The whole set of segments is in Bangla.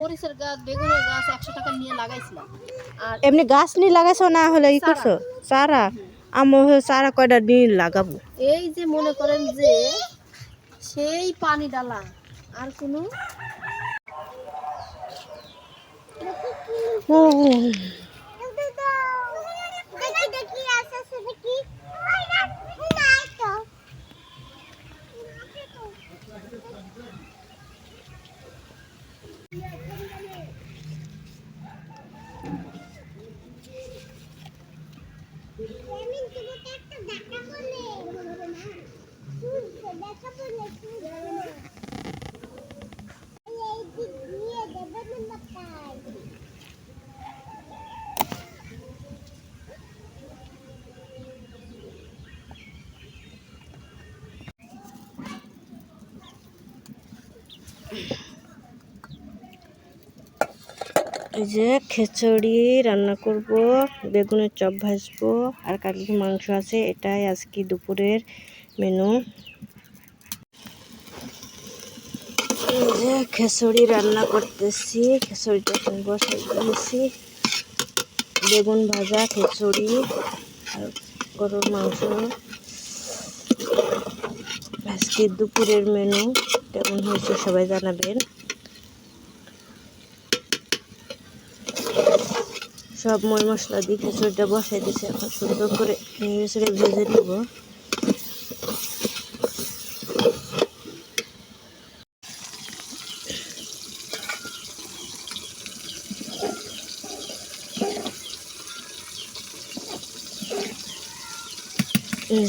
মরিচের গাছ বেগুনের গাছ একশো টাকা নিয়ে লাগাইছিলাম। আর এমনি গাছ নিয়ে লাগাইছো না হলে ই করছ? চারা? আমার চারা কয়টা নিয়ে লাগাবো? এই যে মনে করেন যে সেই পানি ডালা আর কোনো ও। Yeah. এই যে খিচুড়ি রান্না করব, বেগুনের চপ ভাজবো, আর কালকে মাংস আছে, এটাই আজকে দুপুরের মেনু। যে খিচুড়ি রান্না করতেছি, খিচুড়িটা বসাই দিয়েছি। বেগুন ভাজা, খিচুড়ি, আর গরুর মাংস। আজকে দুপুরের মেনু, কেমন হয়েছে সবাই জানাবেন। সব ময় মশলা দিয়ে খিচুড়িটা বসাই দিয়েছি। এখন সুন্দর করে নেড়ে ভেজে নিব।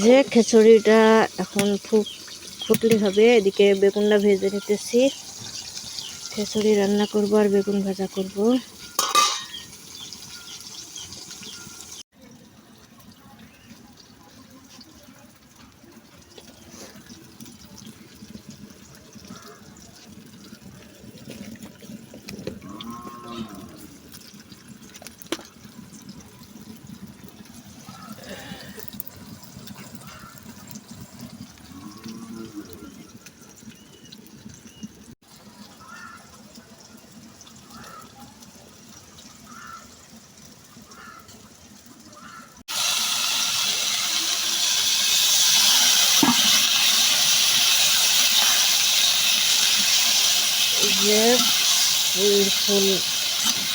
যে খিচুড়িটা এখন ফুক ফুটলে হবে। এদিকে বেগুনটা ভেজে নিতেছি। খিচুড়ি রান্না করব আর বেগুন ভাজা করব। যে ফুল ফুল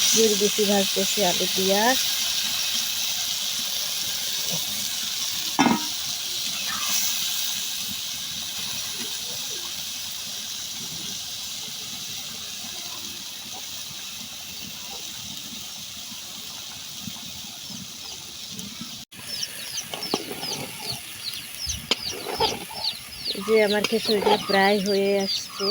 ফুল বেশি ভাজতেছি আলু দিয়া। যে আমার খিচুড়িটা প্রায় হয়ে আসছে।